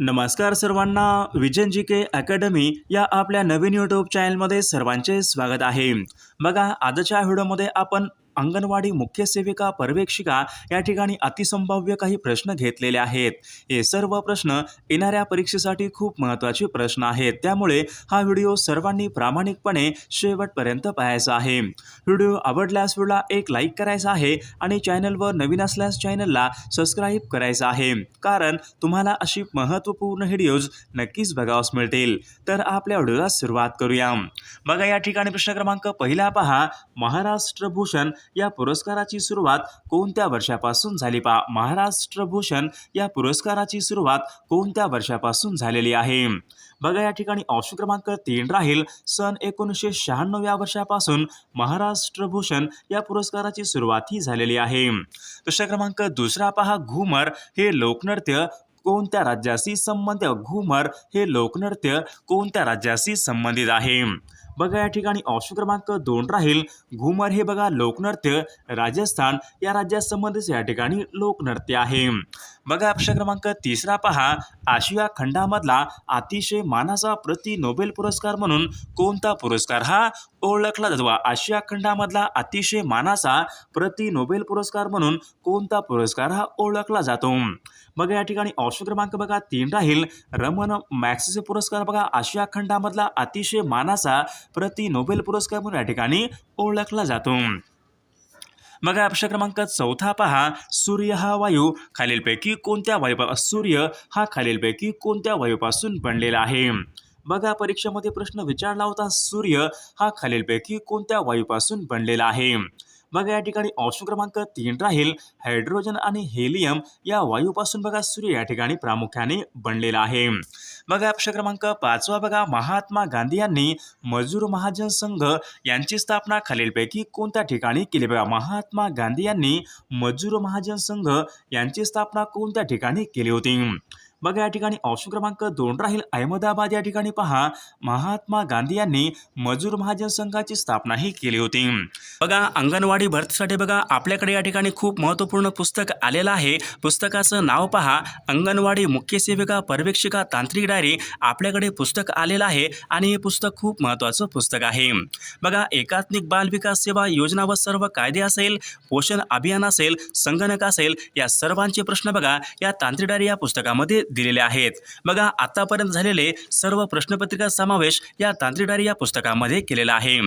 नमस्कार सर्वांना विजन जी के अकॅडमी या आपल्या नवीन यूट्यूब चॅनलमध्ये सर्वांचे स्वागत आहे. बघा आजच्या व्हिडिओमध्ये आपण अंगणवाडी मुख्य सेविका पर्यवेक्षिका या ठिकाणी अतिसंभाव्य काही प्रश्न घेतलेले आहेत. हे सर्व प्रश्न येणाऱ्या परीक्षेसाठी खूप महत्त्वाचे प्रश्न आहेत. त्यामुळे हा व्हिडिओ सर्वांनी प्रामाणिकपणे शेवटपर्यंत पाहायचा आहे. व्हिडिओ आवडल्यास व्हिडिओला एक लाईक करायचा आहे आणि चॅनलवर नवीन असल्यास चॅनलला सबस्क्राईब करायचं आहे. कारण तुम्हाला अशी महत्त्वपूर्ण व्हिडिओज नक्कीच बघावस मिळतील. तर आपल्या व्हिडिओला सुरुवात करूया. बघा या ठिकाणी प्रश्न क्रमांक पहिला पहा. महाराष्ट्र भूषण या पुरस्काराची सुरुवात कोणत्या वर्षापासून झाली पहा महाराष्ट्र भूषण या पुरस्काराची सुरुवात कोणत्या वर्षापासून झालेली आहे? बघा या ठिकाणी ऑप्शन क्रमांक तीन राहील. सन एकोणीसशे शहाण्णव या वर्षापासून महाराष्ट्र भूषण या पुरस्काराची सुरुवात ही झालेली आहे. प्रश्न क्रमांक दुसरा पहा घुमर. हे लोकनृत्य कोणत्या राज्याशी संबंधित? घुमर हे लोकनृत्य कोणत्या राज्याशी संबंधित आहे? बघा या ठिकाणी ऑप्शन क्रमांक दोन राहील. घुमर हे बघा लोकनृत्य. राजस्थान या राज्यात संबंधित या ठिकाणी लोकनृत्य आहे. बघा प्रश्न क्रमांक तिसरा पहा. आशिया खंडामधला अतिशय मानाचा प्रति नोबेल पुरस्कार म्हणून कोणता पुरस्कार? हा ओळखला जातो. आशिया खंडामधला अतिशय मानाचा प्रति नोबेल पुरस्कार म्हणून कोणता पुरस्कार हा ओळखला जातो? मग या ठिकाणी ऑप्शन क्रमांक बघा तीन राहील. रमन मॅक्सेसे पुरस्कार बघा. आशिया खंडामधला अतिशय मानाचा प्रति नोबेल पुरस्कार म्हणून या ठिकाणी ओळखला जातो. मग प्रश्न क्रमांक चौथा पहा. सूर्य हा वायू खालीलपैकी कोणत्या वायूपा सूर्य हा खालीलपैकी कोणत्या वायूपासून बनलेला आहे? बघा परीक्षेमध्ये प्रश्न विचारला होता सूर्य हा खालीलपैकी कोणत्या वायूपासून बनलेला आहे? बघा या ठिकाणी ऑप्शन क्रमांक तीन राहील. हायड्रोजन आणि हेलियम या वायूपासून बघा सूर्य या ठिकाणी प्रामुख्याने बनलेला आहे. बघा प्रश्न क्रमांक पाचवा बघा. महात्मा गांधी यांनी मजूर महाजन संघ यांची स्थापना खालीलपैकी कोणत्या ठिकाणी केली? बघा महात्मा गांधी यांनी मजूर महाजन संघ यांची स्थापना कोणत्या ठिकाणी केली होती? बघा या ठिकाणी ऑप्शन क्रमांक दोन राहील. अहमदाबाद या ठिकाणी पहा महात्मा गांधी यांनी मजूर महाजन संघाची स्थापना ही केली होती. बघा अंगणवाडी भरतीसाठी बघा आपल्याकडे या ठिकाणी खूप महत्त्वपूर्ण पुस्तक आलेलं आहे. पुस्तकाचं नाव पहा अंगणवाडी मुख्य सेविका पर्यवेक्षिका तांत्रिक डायरी आपल्याकडे पुस्तक आलेलं आहे आणि हे पुस्तक खूप महत्त्वाचं पुस्तक आहे. बघा एकात्मिक बाल विकास सेवा योजना व सर्व कायदे असेल पोषण अभियान असेल संगणक असेल या सर्वांचे प्रश्न बघा या तांत्रिक डायरी या पुस्तकामध्ये दिलेले आहेत. बघा आतापर्यंत झालेले सर्व प्रश्नपत्रिका समावेश या तांत्रिकदारी या पुस्तकामध्ये केलेला आहे.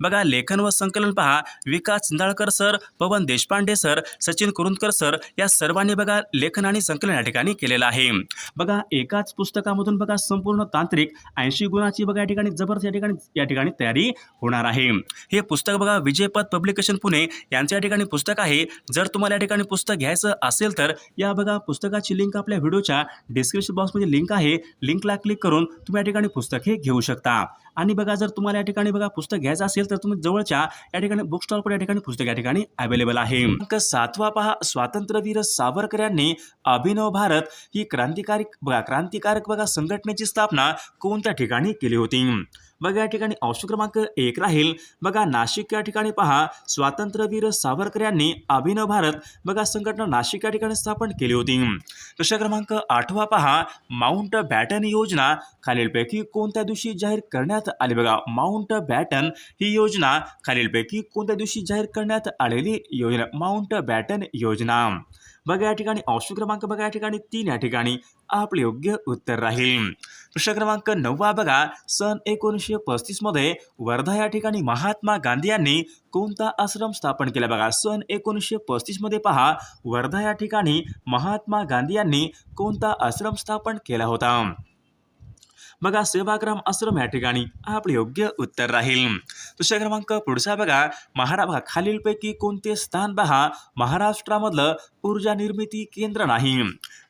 बघा लेखन व संकलन पहा. Vikas Chindalkar sir Pavan Deshpande sir Sachin Kurundkar sir या सर्वांनी बघा लेखन आणि संकलन या ठिकाणी केलेलं आहे. बघा एकाच पुस्तकामधून बघा संपूर्ण तांत्रिक ऐंशी गुणाची बघा या ठिकाणी जबरदस्त या ठिकाणी या ठिकाणी तयारी होणार आहे. हे पुस्तक बघा विजयपद पब्लिकेशन पुणे यांच्या या ठिकाणी पुस्तक आहे. जर तुम्हाला या ठिकाणी पुस्तक घ्यायचं असेल तर या बघा पुस्तकाची लिंक आपल्या व्हिडिओच्या डिस्क्रिप्शन बॉक्समध्ये लिंक आहे. लिंकला क्लिक करून तुम्ही या ठिकाणी पुस्तक हे घेऊ शकता. आणि बघा जर तुम्हाला या ठिकाणी बघा पुस्तक घ्यायचं असेल तर तुम्ही जवळच्या या ठिकाणी बुक स्टॉलवर या ठिकाणी पुस्तक या ठिकाणी अवेलेबल आहे. सातवा पहा स्वातंत्र्यवीर सावरकर यांनी अभिनव भारत ही क्रांतिकारी बघा क्रांतिकारक बघा संघटनेची स्थापना कोणत्या ठिकाणी केली होती? बघा या ठिकाणी ऑप्शन क्रमांक एक राहील. बघा नाशिक या ठिकाणी पहा स्वातंत्र्यवीर सावरकर यांनी अभिनव भारत बघा संघटना नाशिक या ठिकाणी स्थापन केली होती. प्रश्न क्रमांक आठवा पहा माउंट बॅटन योजना खालीलपैकी कोणत्या दिवशी जाहीर करण्यात आली. बघा माउंट बॅटन ही योजना खालीलपैकी कोणत्या दिवशी जाहीर करण्यात आलेली योजना? माउंट बॅटन योजना. बघा या ठिकाणी ऑप्शन क्रमांक बघा या ठिकाणी. तीन या ठिकाणी आपले योग्य उत्तर राहील. प्रश्न क्रमांक नववा बघा. सन एकोणीसशे पस्तीसमध्ये वर्धा या ठिकाणी महात्मा गांधी यांनी कोणता आश्रम स्थापन केला? बघा सन एकोणीसशे पस्तीसमध्ये पहा. वर्धा या ठिकाणी महात्मा गांधी यांनी कोणता आश्रम स्थापन केला होता? बघा सेवाग्राम आश्रम या ठिकाणी आपले योग्य उत्तर राहील. दुसरा क्रमांक पुढचा बघा. महाराष्ट्र खालीलपैकी कोणते स्थान पहा? महाराष्ट्रामधलं ऊर्जा निर्मिती केंद्र नाही.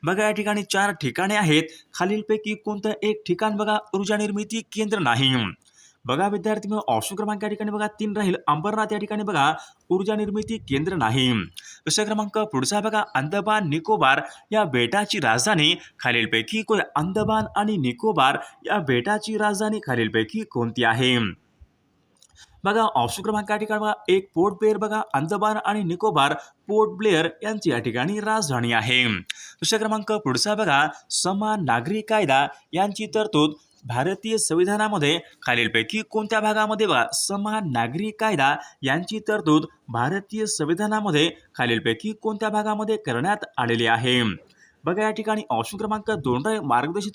बघा या ठिकाणी चार ठिकाणे आहेत. खालीलपैकी कोणतं एक ठिकाण बघा? ऊर्जा निर्मिती केंद्र नाही. बघा विद्यार्थी मग ऑप्शन क्रमांक या ठिकाणी बघा तीन राहील. अंबरनाथ या ठिकाणी बघा ऊर्जा निर्मिती केंद्र नाही. दुसरा क्रमांक पुढचा बघा अंदमान निकोबार या बेटाची राजधानी खालीलपैकी कोण? अंदमान आणि निकोबार या बेटाची राजधानी खालीलपैकी कोणती आहे? बघा ऑप्शन क्रमांक या ठिकाणी बघा एक पोर्ट ब्लेअर बघा अंदमान आणि निकोबार पोर्ट ब्लेअर यांची या ठिकाणी राजधानी आहे. दुसरा क्रमांक पुढचा बघा समान नागरी कायदा यांची तरतूद भारतीय संविधानामध्ये खालीलपैकी कोणत्या भागामध्ये बघा समान नागरी कायदा यांची तरतूद भारतीय संविधानामध्ये खालीलपैकी कोणत्या भागामध्ये करण्यात आलेली आहे? बघा या ठिकाणी ऑप्शन क्रमांक दोन राहील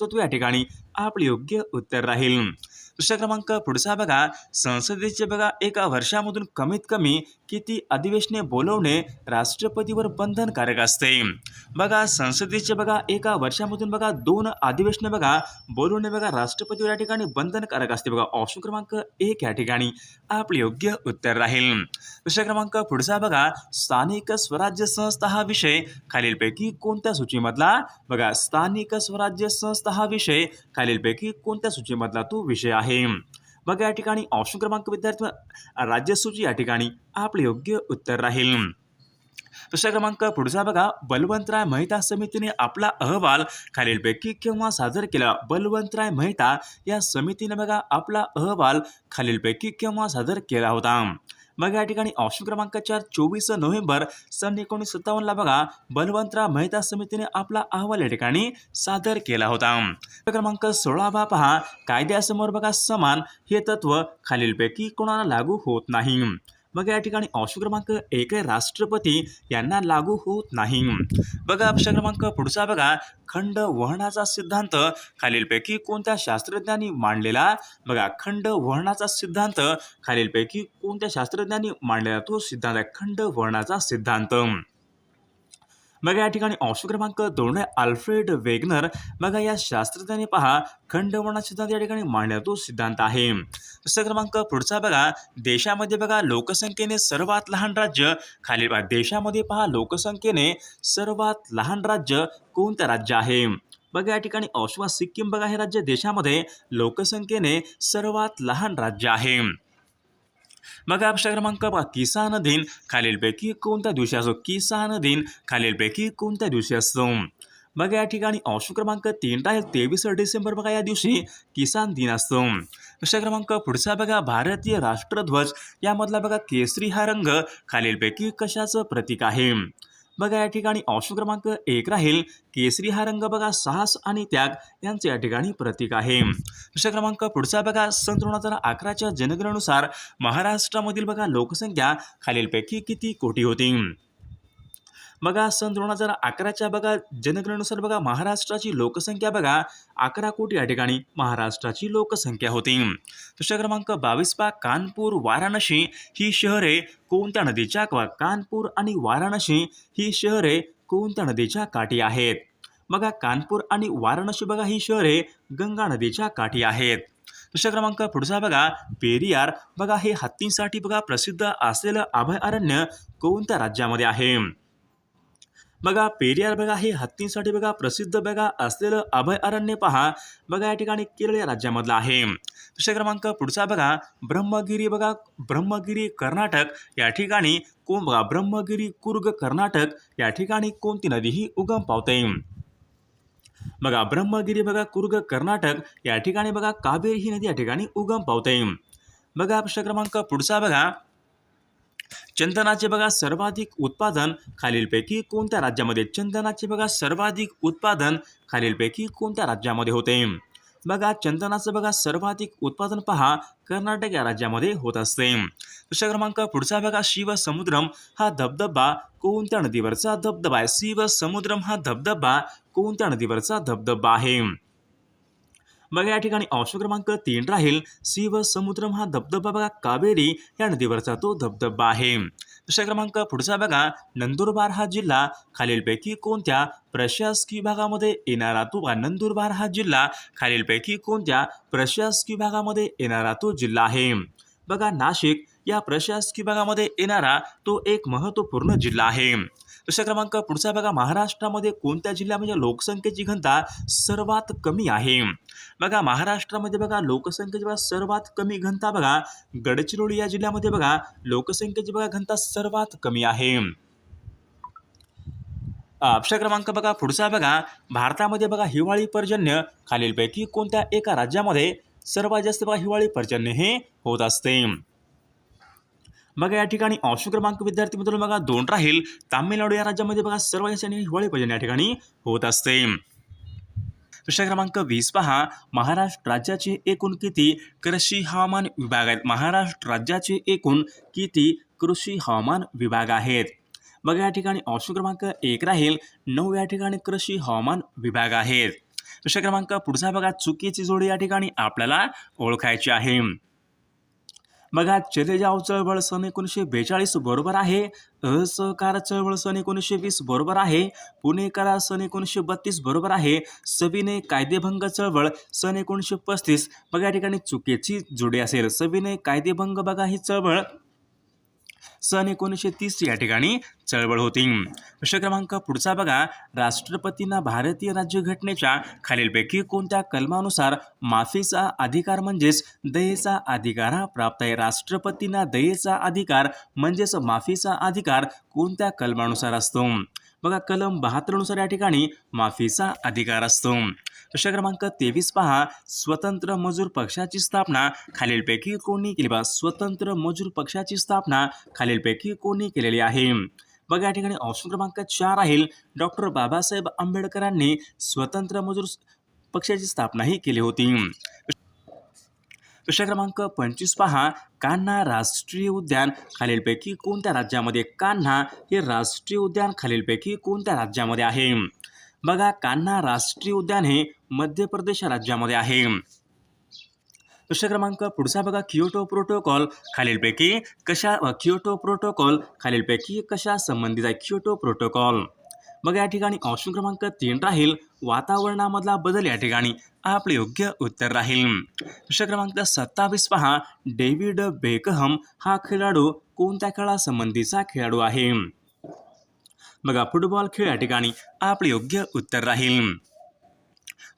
तत्व या ठिकाणी आपले योग्य उत्तर राहील. दुसरा क्रमांक पुढचा बघा संसदेचे बघा एका वर्षामधून कमीत कमी किती अधिवेशने बोलवणे राष्ट्रपतीवर बंधनकारक असते. बघा संसदेचे बघा एका वर्षामधून बघा दोन अधिवेशने बघा बोलवणे बघा राष्ट्रपतीवर या ठिकाणी बंधनकारक असते. बघा ऑप्शन क्रमांक एक या ठिकाणी. आपले योग्य उत्तर राहील. दुसरा क्रमांक पुढचा बघा स्थानिक स्वराज्य संस्था हा विषय. खालीलपैकी कोणत्या सूचीमधला? बघा स्थानिक स्वराज्य संस्था हा विषय. खालीलपैकी कोणत्या सूचीमधला तो विषय आहे? बघा या ठिकाणी ऑप्शन क्रमांक विद्यार्थी राज्यसूची या ठिकाणी आपले योग्य उत्तर राहील. दुसरा क्रमांक पुढचा बघा. बलवंतराय मेहता समितीने आपला अहवाल खालीलपैकी केव्हा सादर केला? बलवंतराय मेहता या समितीने बघा आपला अहवाल खालीलपैकी केव्हा सादर केला होता? मग या ठिकाणी ऑप्शन क्रमांक चार चोवीस नोव्हेंबर सन एकोणीस सत्तावन्नला बघा बलवंतराव मेहता समितीने आपला अहवाल या ठिकाणी सादर केला होता. क्रमांक सोळावा पहा कायद्यासमोर बघा समान हे तत्व खालीलपैकी कोणाला लागू होत नाही. मग या ठिकाणी ऑप्शन क्रमांक एक राष्ट्रपती. यांना लागू होत नाही. बघा ऑप्शन क्रमांक पुढचा बघा. खंड वहनाचा सिद्धांत. खालीलपैकी कोणत्या शास्त्रज्ञांनी मांडलेला? बघा खंड वहनाचा सिद्धांत. खालीलपैकी कोणत्या शास्त्रज्ञांनी मांडलेला तो सिद्धांत आहे? खंड वहनाचा सिद्धांत. बघा या ठिकाणी ऑप्शन क्रमांक दोन आहे अल्फ्रेड वेगनर. बघा या शास्त्रज्ञाने पहा खंडवणा सिद्धांत या ठिकाणी मांडला तो सिद्धांत आहे. दुसरा क्रमांक पुढचा बघा देशामध्ये बघा लोकसंख्येने सर्वात लहान राज्य. खाली बघा देशामध्ये पहा लोकसंख्येने सर्वात लहान राज्य कोणतं राज्य आहे? बघा या ठिकाणी ऑप्शन सिक्कीम बघा हे राज्य देशामध्ये लोकसंख्येने सर्वात लहान राज्य आहे. मग अक्षर क्रमांक बघा किसान दिन खालीलपैकी कोणत्या दिवशी असो किसान दिन खालीलपैकी कोणत्या दिवशी असतो बघा या ठिकाणी ऑप्शन क्रमांक तीन आहे तेवीस डिसेंबर बघा या दिवशी किसान दिन असतो. दुसरा क्रमांक पुढचा बघा भारतीय राष्ट्रध्वज. यामधला बघा केसरी हा रंग खालीलपैकी कशाचं प्रतीक आहे? बघा या ठिकाणी ऑप्शन क्रमांक एक राहील. केसरी हा रंग बघा साहस आणि त्याग यांचे या ठिकाणी प्रतीक आहे. दुसरा क्रमांक पुढचा बघा सन दोन हजार अकराच्या जनगणनुसार महाराष्ट्रामधील बघा लोकसंख्या खालीलपैकी किती कोटी होती? बघा सन दोन हजार अकराच्या बघा जनगणनेनुसार बघा महाराष्ट्राची लोकसंख्या बघा अकरा कोटी या ठिकाणी महाराष्ट्राची लोकसंख्या होती. दुसरा क्रमांक बावीस पा कानपूर वाराणसी ही शहरे कोणत्या नदीच्या क- कानपूर आणि वाराणसी ही शहरे कोणत्या नदीच्या काठी आहेत? बघा कानपूर आणि वाराणसी बघा ही शहरे गंगा नदीच्या काठी आहेत. दुसरा क्रमांक पुढचा बघा पेरियार बघा हे हत्तींसाठी बघा प्रसिद्ध असलेलं अभयारण्य कोणत्या राज्यामध्ये आहे? बघा पेरियार बघा हे हत्तींसाठी बघा प्रसिद्ध बघा असलेलं अभयारण्य पहा. बघा या ठिकाणी केरळ या राज्यामधलं आहे. दुसरा क्रमांक पुढचा बघा ब्रह्मगिरी बघा ब्रह्मगिरी कर्नाटक या ठिकाणी कोण बघा ब्रह्मगिरी कुर्ग कर्नाटक या ठिकाणी कोणती नदी ही उगम पावते? बघा ब्रह्मगिरी बघा कुर्ग कर्नाटक या ठिकाणी बघा कावेरी ही नदी या ठिकाणी उगम पावते. बघा प्रश्न क्रमांक पुढचा बघा चंदनाचे बघा सर्वाधिक उत्पादन खालीलपैकी कोणत्या राज्यामध्ये? चंदनाचे बघा सर्वाधिक उत्पादन खालीलपैकी कोणत्या राज्यामध्ये होते? बघा चंदनाचं बघा सर्वाधिक उत्पादन पहा कर्नाटक या राज्यामध्ये होत असते. दुसऱ्या क्रमांक पुढचा बघा शिवसमुद्रम हा धबधबा कोणत्या नदीवरचा धबधबा आहे? शिवसमुद्रम हा धबधबा कोणत्या नदीवरचा धबधबा आहे? बघा या ठिकाणी अंश क्रमांक तीन राहील. शिवसमुद्रम हा धबधबा बघा. कावेरी या नदीवरचा तो धबधबा आहे. दुसरा क्रमांक पुढचा बघा. नंदुरबार हा जिल्हा खालीलपैकी कोणत्या प्रशासकीय भागामध्ये येणारा तो नंदुरबार हा जिल्हा खालीलपैकी कोणत्या प्रशासकीय भागामध्ये येणारा तो जिल्हा आहे? बघा नाशिक या प्रशासकीय भागामध्ये येणारा तो एक महत्त्वपूर्ण जिल्हा आहे. दुसरा क्रमांक पुढचा बघा. महाराष्ट्रामध्ये कोणत्या जिल्ह्यामध्ये म्हणजे लोकसंख्येची घनता सर्वात कमी आहे? बघा महाराष्ट्रामध्ये बघा लोकसंख्येची बघा सर्वात कमी घनता बघा. गडचिरोली या जिल्ह्यामध्ये बघा लोकसंख्येची बघा घनता सर्वात कमी आहे. अक्षर क्रमांक बघा पुढचा बघा. भारतामध्ये बघा हिवाळी पर्जन्य खालीलपैकी कोणत्या एका राज्यामध्ये सर्वात जास्त बघा हिवाळी पर्जन्य हे होत असते? बघा या ठिकाणी ऑप्शन क्रमांक विद्यार्थी मित्रांनो बघा दोन राहील. तामिळनाडू या राज्यामध्ये बघा सर्व याच्याने हिवाळी भजन या ठिकाणी होत असते. प्रश्न क्रमांक वीस पहा. महाराष्ट्र राज्याचे एकूण किती कृषी हवामान विभाग आहेत? महाराष्ट्र राज्याचे एकूण किती कृषी हवामान विभाग आहेत? बघा या ठिकाणी ऑप्शन क्रमांक एक राहील. नऊ या ठिकाणी कृषी हवामान विभाग आहेत. प्रश्न क्रमांक पुढचा बघा. चुकीची जोडी या ठिकाणी आपल्याला ओळखायची आहे. बघा चले जाव चळवळ सन एकोणीसशे बेचाळीस बरोबर आहे. असहकार चळवळ सन एकोणीसशे वीस बरोबर आहे. पुणे करार सन एकोणीसशे बत्तीस बरोबर आहे. सविनय कायदेभंग चळवळ सन एकोणीसशे पस्तीस. बघा या ठिकाणी चुकीची जोडी असेल. सविनय कायदेभंग बघा ही चळवळ सन एकोणीसशे तीस या ठिकाणी चळवळ होती. प्रश्न क्रमांक पुढचा बघा. राष्ट्रपतींना भारतीय राज्यघटनेच्या खालीलपैकी कोणत्या कलमानुसार माफीचा अधिकार म्हणजेच दयेचा अधिकार हा प्राप्त आहे? राष्ट्रपतींना दयेचा अधिकार म्हणजेच माफीचा अधिकार कोणत्या कलमानुसार असतो? बघा कलम बहात्तरनुसार या ठिकाणी माफीचा अधिकार असतो. प्रश्न क्रमांक तेवीस पहा. स्वतंत्र मजूर पक्षाची स्थापना खालीलपैकी कोणी केली? बा स्वतंत्र मजूर पक्षाची स्थापना खालीलपैकी कोणी केलेली आहे? बघा या ठिकाणी ऑप्शन क्रमांक चार राहील. डॉक्टर बाबासाहेब आंबेडकरांनी स्वतंत्र मजूर पक्षाची स्थापना ही केली होती. प्रश्न क्रमांक पंचवीस पहा. कान्हा राष्ट्रीय उद्यान. खालीलपैकी कोणत्या राज्यामध्ये कान्हा हे राष्ट्रीय उद्यान खालीलपैकी कोणत्या राज्यामध्ये आहे? बघा कान्हा राष्ट्रीय उद्यान हे मध्य प्रदेश राज्यामध्ये आहे. प्रश्न क्रमांक पुढचा बघा कियोटो प्रोटोकॉल. खालीलपैकी कशा कियोटो प्रोटोकॉल. खालीलपैकी कशा संबंधित आहे कियोटो प्रोटोकॉल? बघा या ठिकाणी ऑप्शन क्रमांक तीन राहील. वातावरणामधला बदल या ठिकाणी आपले योग्य उत्तर राहील. प्रश्न क्रमांक सत्तावीस पहा. डेव्हिड बेकहम हा खेळाडू कोणत्या खेळासंबंधीचा खेळाडू आहे? बघा फुटबॉल खेळ या ठिकाणी आपले योग्य उत्तर राहील.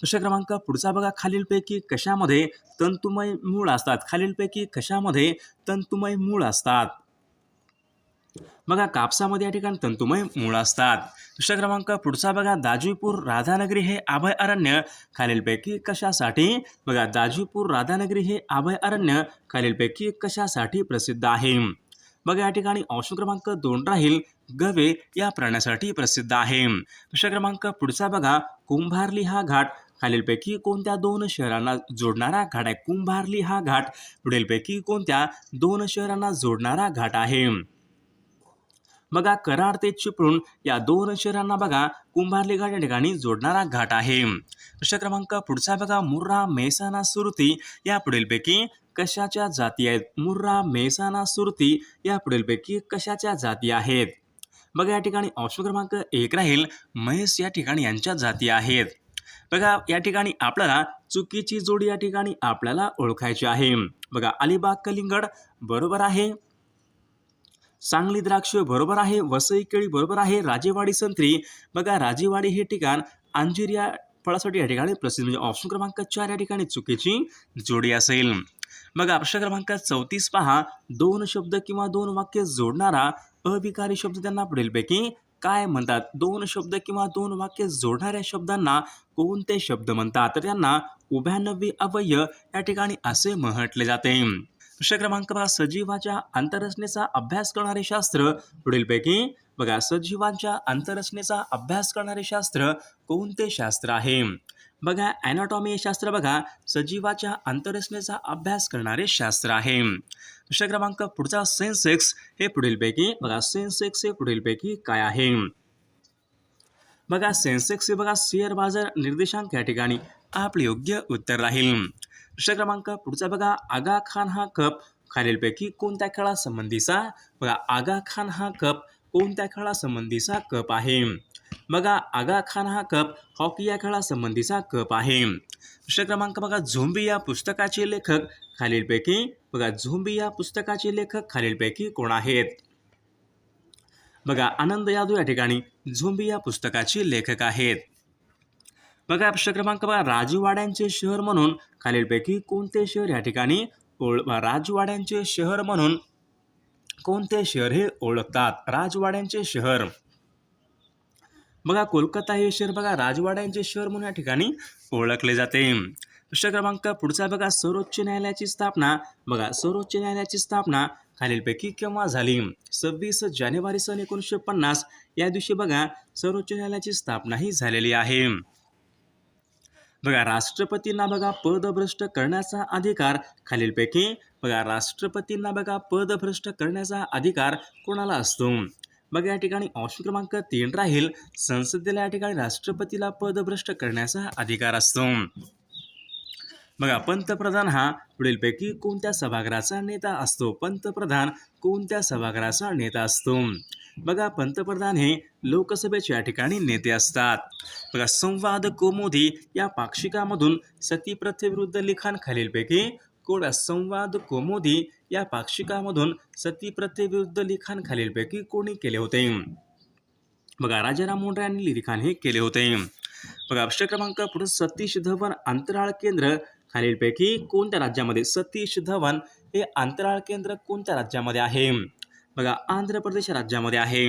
प्रश्न क्रमांक पुढचा बघा. खालीलपैकी कशामध्ये तंतुमय मूळ असतात? खालीलपैकी कशामध्ये तंतुमय मूळ असतात? बघा कापसामध्ये या ठिकाणी तंतुमय मूळ असतात. दुसरा क्रमांक पुढचा बघा दाजीपूर राधानगरी हे अभय अरण्य. खालीलपैकी कशासाठी? बघा दाजीपूर राधानगरी हे अभय अरण्य. खालीलपैकी कशासाठी प्रसिद्ध आहे? बघा या ठिकाणी ऑप्शन क्रमांक दोन राहील. गवे या प्राण्यासाठी प्रसिद्ध आहे. दुसरा क्रमांक पुढचा बघा कुंभारली हा घाट. खालीलपैकी कोणत्या दोन शहरांना जोडणारा घाट आहे? कुंभारली हा घाट. पुढीलपैकी कोणत्या दोन शहरांना जोडणारा घाट आहे? बघा कराड ते चिपळूण या दोन शहरांना बघा कुंभारली घाट या ठिकाणी जोडणारा घाट आहे. प्रश्न क्रमांक पुढचा बघा मुर्रा मेहसाणा सुरती या पुढीलपैकी कशाच्या जाती आहेत? मुर्रा मेहसाणा सुरती या पुढीलपैकी कशाच्या जाती आहेत? बघा या ठिकाणी ऑप्शन क्रमांक एक राहील महेश या ठिकाणी यांच्या जाती आहेत. बघा या ठिकाणी आपल्याला चुकीची जोडी या ठिकाणी आपल्याला ओळखायची आहे. बघा अलिबाग कलिंगड बरोबर आहे. सांगली द्राक्ष बरोबर आहे वसई केळी बरोबर आहे राजेवाडी संत्री. बघा राजेवाडी हे ठिकाण अंजीर या फळासाठी या ठिकाणी प्रसिद्ध म्हणजे ऑप्शन क्रमांक चार या ठिकाणी चुकीची जोडी असेल. बघा प्रश्न क्रमांक चौतीस पहा. दोन शब्द किंवा दोन वाक्य जोडणारा अविकारी शब्द त्यांना पुढीलपैकी काय म्हणतात? दोन शब्द किंवा दोन वाक्य जोडणाऱ्या शब्दांना कोणते शब्द म्हणतात? तर त्यांना उभ्यानवी अवय या ठिकाणी असे म्हटले जाते. प्रश्न क्रमांक बघा सजीवाच्या अंतरचनेचा अभ्यास करणारे शास्त्र पुढीलपैकी बघा. सजीवांच्या अंतरचनेचा अभ्यास करणारे शास्त्र कोणते शास्त्र आहे? बघा. ॲनाटॉमी हे शास्त्र बघा. सजीवाच्या अंतरचनेचा अभ्यास करणारे शास्त्र आहे. प्रश्न क्रमांक पुढचा सेन्सेक्स हे पुढीलपैकी बघा. सेन्सेक्स हे पुढीलपैकी काय आहे? बघा. सेन्सेक्स हे बघा. शेअर बाजार निर्देशांक या ठिकाणी आपले योग्य उत्तर राहील. प्रश्न क्रमांक पुढचा बघा. आगा खान हा कप. खालीलपैकी कोणत्या खेळासंबंधीचा? बघा आगा खान हा कप. कोणत्या खेळासंबंधीचा कप आहे? बघा आगा खान हा कप. हॉकी या खेळासंबंधीचा कप आहे. प्रश्न क्रमांक बघा झोंबी या पुस्तकाचे लेखक. खालीलपैकी बघा झोंबी या पुस्तकाचे लेखक खालीलपैकी कोण आहेत? बघा आनंद यादव या ठिकाणी झोंबी या पुस्तकाचे लेखक आहेत. बघा प्रश्न क्रमांक बघा राजवाड्यांचे शहर म्हणून खालीलपैकी कोणते शहर या ठिकाणी ओळ राजवाड्यांचे शहर म्हणून कोणते शहर हे ओळखतात? राजवाड्यांचे शहर. बघा कोलकाता हे शहर बघा राजवाड्यांचे शहर म्हणून या ठिकाणी ओळखले जाते. प्रश्न क्रमांक पुढचा बघा सर्वोच्च न्यायालयाची स्थापना. बघा सर्वोच्च न्यायालयाची स्थापना खालीलपैकी केव्हा झाली? सव्वीस जानेवारी सन एकोणीसशे पन्नास. या दिवशी बघा सर्वोच्च न्यायालयाची स्थापना ही झालेली आहे. बघा राष्ट्रपतींना बघा पदभ्रष्ट करण्याचा अधिकार खालीलपैकी बघा राष्ट्रपतींना बघा पदभ्रष्ट करण्याचा अधिकार कोणाला असतो? बघा या ठिकाणी ऑप्शन क्रमांक तीन राहील. संसदेला या ठिकाणी राष्ट्रपतीला पदभ्रष्ट करण्याचा अधिकार असतो. बघा पंतप्रधान हा पुढीलपैकी कोणत्या सभागृहाचा नेता असतो? पंतप्रधान कोणत्या सभागृहाचा नेता असतो? बघा पंतप्रधान हे लोकसभेचे या ठिकाणी नेते असतात. बघा संवाद कौमुदी या पाक्षिकामधून सती प्रथेविरुद्ध लिखाण खालीलपैकी कोणा संवाद कौमुदी या पाक्षिकामधून सती प्रथेविरुद्ध लिखाण खालीलपैकी कोणी केले होते? बघा राजाराम मोंढरे यांनी लिखाण हे केले होते. बघा प्रश्न क्रमांक पुढे सतीश धवन अंतराळ केंद्र खालीलपैकी कोणत्या राज्यामध्ये सतीश धवन हे अंतराळ केंद्र कोणत्या राज्यामध्ये आहे? बघा आंध्र प्रदेश राज्यामध्ये आहे.